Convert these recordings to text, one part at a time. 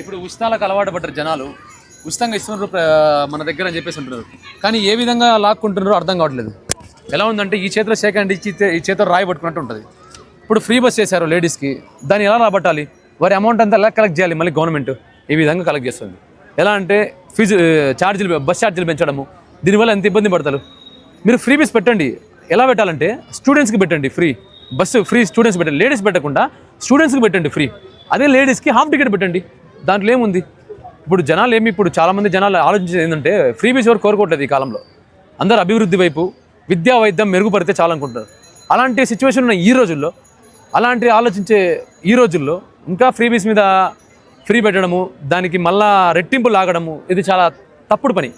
ఇప్పుడు ఉచితాలకు అలవాటు పడ్డారు జనాలు. ఉచితంగా ఇస్తున్నారు మన దగ్గర అని చెప్పేసి ఉంటున్నారు కానీ ఏ విధంగా లాక్కుంటున్నారో అర్థం కావట్లేదు. ఎలా ఉందంటే ఈ చేతిలో షేక్ హ్యాండ్ ఇచ్చి ఈ చేతిలో రాయి పట్టుకున్నట్టు ఉంటుంది. ఇప్పుడు ఫ్రీ బస్ చేశారు లేడీస్కి దాన్ని ఎలా రాబట్టాలి? వారి అమౌంట్ అంతా ఎలా కలెక్ట్ చేయాలి మళ్ళీ గవర్నమెంట్ ఈ విధంగా కలెక్ట్ చేస్తుంది. ఎలా అంటే ఫీజు ఛార్జీలు బస్ ఛార్జీలు పెంచడము. దీనివల్ల ఎంత ఇబ్బంది పడతారు? మీరు ఫ్రీ బస్ పెట్టండి. ఎలా పెట్టాలంటే స్టూడెంట్స్కి పెట్టండి ఫ్రీ బస్సు ఫ్రీ స్టూడెంట్స్ పెట్టండి. లేడీస్ పెట్టకుండా స్టూడెంట్స్కి పెట్టండి ఫ్రీ అదే లేడీస్కి హాఫ్ టికెట్ పెట్టండి. దాంట్లో ఏముంది? ఇప్పుడు జనాలు ఏమి ఇప్పుడు చాలామంది జనాలు ఆలోచించేది ఏంటంటే ఫ్రీ బీస్ ఎవరు కోరుకోవట్లేదు ఈ కాలంలో. అందరు అభివృద్ధి వైపు విద్యా వైద్యం మెరుగుపడితే చాలనుకుంటారు అలాంటి సిచ్యువేషన్ ఉన్న ఈ రోజుల్లో అలాంటి ఆలోచించే ఈ రోజుల్లో ఇంకా ఫ్రీ బీస్ మీద ఫ్రీ పెట్టడము దానికి మళ్ళా రెట్టింపు లాగడము ఇది చాలా తప్పుడు పని.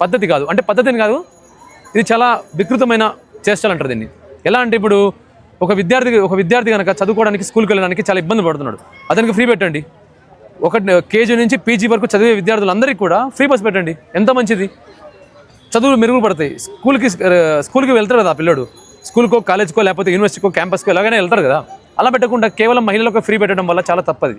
పద్ధతి కాదు. అంటే పద్ధతిని కాదు ఇది చాలా వికృతమైన చేష్టలు అంటారు దీన్ని. ఎలా అంటే ఇప్పుడు ఒక విద్యార్థి ఒక విద్యార్థి కనుక చదువుకోవడానికి స్కూల్కి వెళ్ళడానికి చాలా ఇబ్బంది పడుతున్నాడు. అతనికి ఫ్రీ పెట్టండి. ఒక కేజీ నుంచి పీజీ వరకు చదివే విద్యార్థులందరికీ కూడా ఫ్రీ బస్ పెట్టండి. ఎంత మంచిది? చదువులు మెరుగుపడతాయి స్కూల్కి స్కూల్కి వెళ్తారు కదా ఆ పిల్లడు. స్కూల్కో కాలేజ్కో లేకపోతే యూనివర్సిటీకో క్యాంపస్కో ఎలాగైనా వెళ్తారు కదా. అలా పెట్టకుండా కేవలం మహిళలకు ఫ్రీ పెట్టడం వల్ల చాలా తప్పది.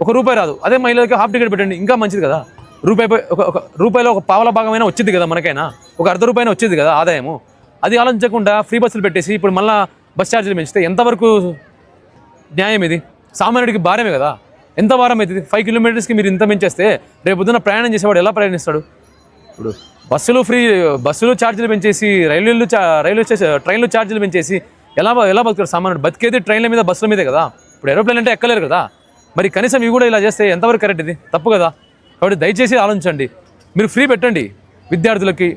ఒక రూపాయి రాదు. అదే మహిళలకి హాఫ్ టికెట్ పెట్టండి. ఇంకా మంచిది కదా. రూపాయి ఒక ఒక రూపాయలో ఒక పావల భాగమైనా వచ్చింది కదా మనకైనా. ఒక అర్ధ రూపాయన వచ్చేది కదా ఆదాయము. అది ఆలోచించకుండా ఫ్రీ బస్సులు పెట్టేసి ఇప్పుడు మళ్ళీ బస్ ఛార్జీలు పెంచితే ఎంతవరకు న్యాయం ఇది? సామాన్యుడికి భారమే కదా. ఎంత భారం అవుతుంది? ఫైవ్ కిలోమీటర్స్కి మీరు ఇంత పెంచేస్తే రేపు పొద్దున ప్రయాణం చేసేవాడు ఎలా ప్రయాణిస్తాడు? ఇప్పుడు బస్సులు ఫ్రీ బస్సులు ఛార్జీలు పెంచేసి రైల్వేలు రైల్వే స్టేషన్ ట్రైన్లు ఛార్జీలు పెంచేసి ఎలా ఎలా బతుకుతారు సామాన్యుడు? బతికేది ట్రైన్ల మీద బస్సుల మీదే కదా? ఇప్పుడు ఏరోప్లేన్ అంటే ఎక్కలేరు కదా? మరి కనీసం ఇవి కూడా ఇలా చేస్తే ఎంతవరకు కరెక్ట్ ఇది? తప్పు కదా? కాబట్టి దయచేసి ఆలోచించండి. మీరు ఫ్రీ పెట్టండి విద్యార్థులకి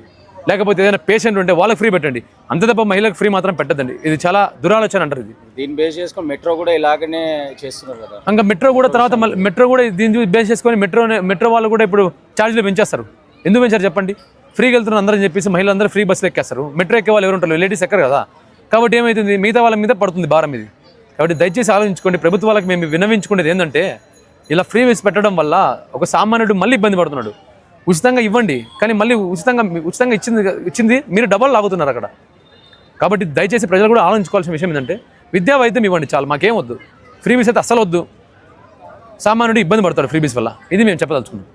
లేకపోతే ఏదైనా పేషెంట్ ఉంటే వాళ్ళకి ఫ్రీ పెట్టండి. అంతే తప్ప మహిళలకు ఫ్రీ మాత్రం పెట్టద్దండి. ఇది చాలా దురాలోచన అంటారు ఇది. దీన్ని బేస్ చేసుకొని మెట్రో కూడా ఇలాగనే చేస్తున్నారు కదా. ఇంకా మెట్రో కూడా తర్వాత మళ్ళీ మెట్రో కూడా దీన్ని బేస్ చేసుకొని మెట్రో మెట్రో వాళ్ళు కూడా ఇప్పుడు ఛార్జీలు పెంచేస్తారు. ఎందుకు పెంచారు చెప్పండి? ఫ్రీకి వెళ్తున్నారు అందరని చెప్పేసి మహిళలందరూ ఫ్రీ బస్సులు ఎక్కేస్తారు. మెట్రో ఎక్కే వాళ్ళు ఎవరు ఉంటారు? లేడీస్ ఎక్కరు కదా. కాబట్టి ఏమవుతుంది మిగతా వాళ్ళ మీద పడుతుంది భారం ఇది. కాబట్టి దయచేసి ఆలోచించుకోండి. ప్రభుత్వాలకు మేము విన్నవించుకునేది ఏంటంటే ఇలా ఫ్రీ బస్ పెట్టడం వల్ల ఒక సామాన్యుడు మళ్ళీ ఇబ్బంది పడుతున్నాడు. ఉచితంగా ఇవ్వండి. కానీ మళ్ళీ ఉచితంగా ఉచితంగా ఇచ్చింది ఇచ్చింది మీరు డబల్ లాగుతున్నారు అక్కడ. కాబట్టి దయచేసి ప్రజలు కూడా ఆలోచించుకోవాల్సిన విషయం ఏంటంటే విద్యా వైద్యం ఇవ్వండి చాలు మాకేం వద్దు ఫ్రీ బీస్ అయితే అస్సలు వద్దు సామాన్యుడు ఇబ్బంది పడతాడు ఫ్రీ బీస్ వల్ల. ఇది మేము చెప్పదలుచుకున్నాం.